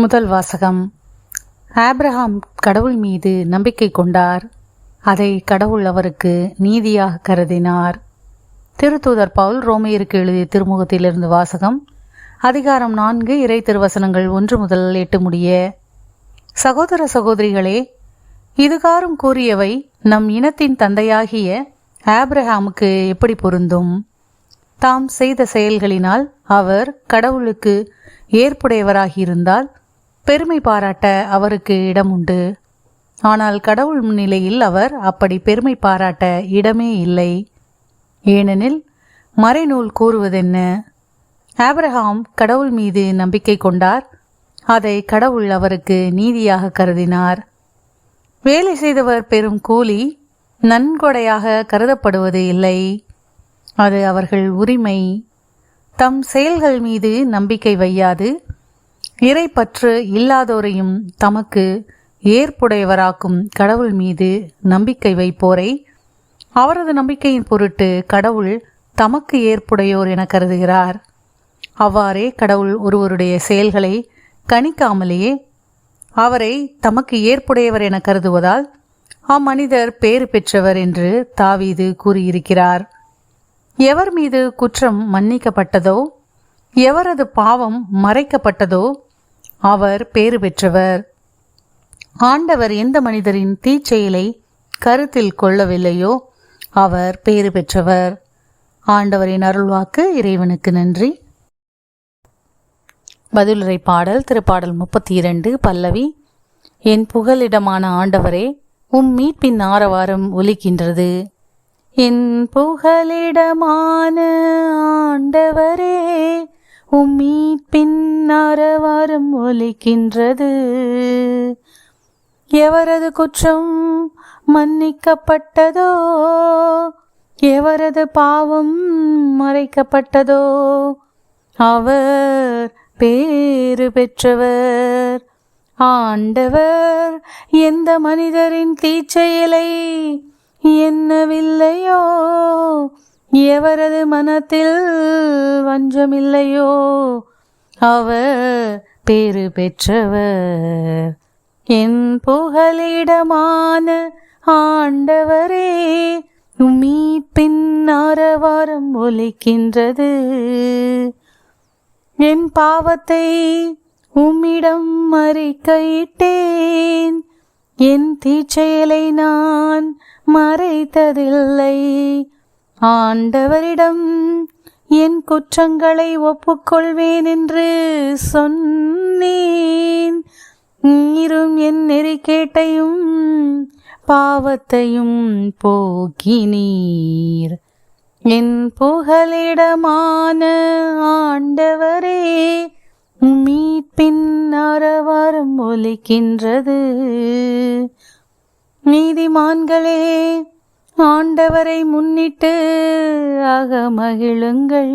முதல் வாசகம். ஆப்ரஹாம் கடவுள் மீது நம்பிக்கை கொண்டார். அதை கடவுள் அவருக்கு நீதியாக கருதினார். திருத்தூதர் பவுல் ரோமையருக்கு எழுதிய திருமுகத்திலிருந்து வாசகம். அதிகாரம் நான்கு இறை திருவசனங்கள் ஒன்று முதல் எட்டு முடிய. சகோதர சகோதரிகளே இதுகாரும் கூறியவை நம் இனத்தின் தந்தையாகிய ஆப்ரஹாமுக்கு எப்படி பொருந்தும்? தாம் செய்த செயல்களினால் அவர் கடவுளுக்கு ஏற்புடையவராகியிருந்தால் பெருமை பாராட்ட அவருக்கு இடம் உண்டு. ஆனால் கடவுள் முன்னிலையில் அவர் அப்படி பெருமை பாராட்ட இடமே இல்லை. ஏனெனில் மறைநூல் கூறுவதென்ன? ஆப்ரஹாம் கடவுள் மீது நம்பிக்கை கொண்டார். அதை கடவுள் அவருக்கு நீதியாக கருதினார். வேலை செய்தவர் பெறும் கூலி நன்கொடையாக கருதப்படுவது இல்லை. அது அவர்கள் உரிமை. தம் செயல்கள் மீது நம்பிக்கை வையாது. இறைப்பற்று இல்லாதோரையும் தமக்கு ஏற்புடையவராக்கும் கடவுள் மீது நம்பிக்கை வைப்போரை அவரது நம்பிக்கையின் பொருட்டு கடவுள் தமக்கு ஏற்புடையோர் என கருதுகிறார். அவ்வாறே கடவுள் ஒருவருடைய செயல்களை கணிக்காமலேயே அவரை தமக்கு ஏற்புடையவர் என கருதுவதால் அம்மனிதர் பேறு பெற்றவர் என்று தாவீது கூறியிருக்கிறார். எவர் மீது குற்றம் மன்னிக்கப்பட்டதோ எவரது பாவம் மறைக்கப்பட்டதோ அவர் பேறு பெற்றவர். ஆண்டவர் எந்த மனிதரின் தீச்செயலை கருத்தில் கொள்ளவில்லையோ அவர் பேறு பெற்றவர். ஆண்டவரின் அருள்வாக்கு இறைவனுக்கு நன்றி. பதிலுரை பாடல் திருப்பாடல் முப்பத்தி இரண்டு பல்லவி என் புகலிடமான ஆண்டவரே உம் மீட்பின் ஆரவாரம் ஒலிக்கின்றது. என் புகலிடமான ஆண்டவரே உம்மீட்பின் அறவாரம் ஒலிக்கின்றது. எவரது குற்றம் மன்னிக்கப்பட்டதோ எவரது பாவம் மறைக்கப்பட்டதோ அவர் பேறு பெற்றவர். ஆண்டவர் எந்த மனிதரின் தீச்செயலை என்னவில்லையோ எவரது மனத்தில் வஞ்சமில்லையோ அவர் பேறு பெற்றவர். என் புகலிடமான ஆண்டவரே மீட்பின் ஆரவாரம் ஒலிக்கின்றது. என் பாவத்தை உம்மிடம் அறிக்கையிட்டேன் என் தீச்செயலை நான் மறைத்ததில்லை. ஆண்டவரிடம் என் குற்றங்களை ஒப்புக்கொள்வேன் என்று சொன்னேன். நீரும் என் நெறிக்கேட்டையும் பாவத்தையும் போக்கினீர். என் புகலிடமான ஆண்டவரே மீட்பின் அரவாரம் ஒலிக்கின்றது. நீதிமான்களே ஆண்டவரை முன்னிட்டு அகமகிழுங்கள்.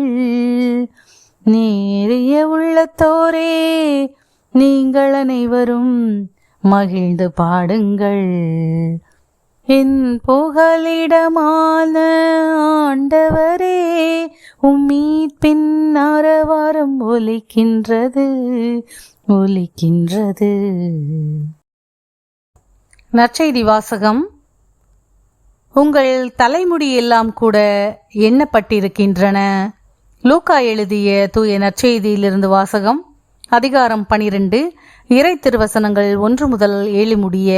நேரிய உள்ளத்தோரே நீங்கள் அனைவரும் மகிழ்ந்து பாடுங்கள். என் புகலிடமான ஆண்டவரே உம்மீட்பின் ஆரவாரம் ஒலிக்கின்றது ஒலிக்கின்றது. நற்செய்தி வாசகம் உங்கள் தலைமுடி எல்லாம் கூட எண்ணப்பட்டிருக்கின்றன. லூக்கா எழுதிய தூய நற்செய்தியிலிருந்து வாசகம் அதிகாரம் பனிரெண்டு இறை திருவசனங்கள் ஒன்று முதல் ஏழு முடிய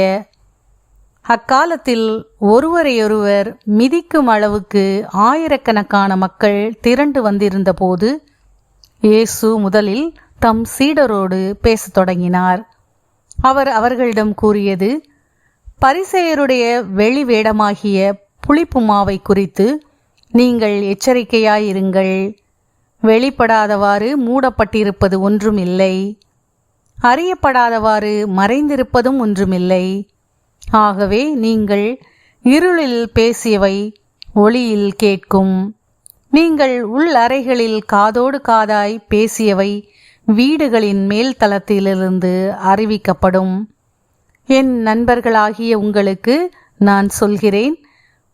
அக்காலத்தில் ஒருவரையொருவர் மிதிக்கும் அளவுக்கு ஆயிரக்கணக்கான மக்கள் திரண்டு வந்திருந்த போது இயேசு முதலில் தம் சீடரோடு பேசத் தொடங்கினார். அவர் அவர்களிடம் கூறியது பரிசெயருடைய வெளி வேடமாகிய புளிப்பு மாவை குறித்து நீங்கள் எச்சரிக்கையாயிருங்கள். வெளிப்படாதவாறு மூடப்பட்டிருப்பது ஒன்றும் இல்லை அறியப்படாதவாறு மறைந்திருப்பதும் ஒன்றுமில்லை. ஆகவே நீங்கள் இருளில் பேசியவை ஒளியில் கேட்கும். நீங்கள் உள் அறைகளில் காதோடு காதாய் பேசியவை வீடுகளின் மேல் தளத்திலிருந்து அறிவிக்கப்படும். என் நண்பர்களாகிய உங்களுக்கு நான் சொல்கிறேன்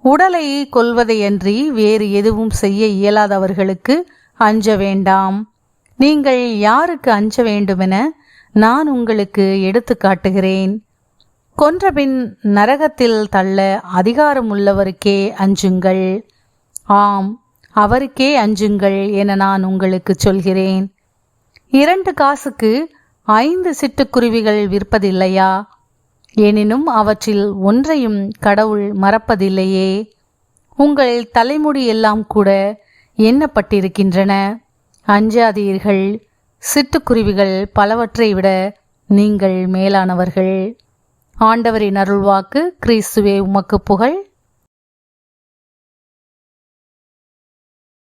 உடலை கொல்வதையன்றி வேறு எதுவும் செய்ய இயலாதவர்களுக்கு அஞ்ச வேண்டாம். நீங்கள் யாருக்கு அஞ்ச வேண்டுமென நான் உங்களுக்கு எடுத்து காட்டுகிறேன். கொன்றபின் நரகத்தில் தள்ள அதிகாரம் உள்ளவருக்கே அஞ்சுங்கள். ஆம் அவருக்கே அஞ்சுங்கள் என நான் உங்களுக்கு சொல்கிறேன். இரண்டு காசுக்கு ஐந்து சிட்டுக்குருவிகள் விற்பதில்லையா? எனினும் அவற்றில் ஒன்றையும் கடவுள் மறப்பதில்லையே. உங்கள் தலைமுடி எல்லாம் கூட எண்ணப்பட்டிருக்கின்றன. அஞ்சாதீர்கள். சிட்டுக்குருவிகள் பலவற்றை விட நீங்கள் மேலானவர்கள். ஆண்டவரின் அருள்வாக்கு கிறிஸ்துவே உமக்கு புகழ்.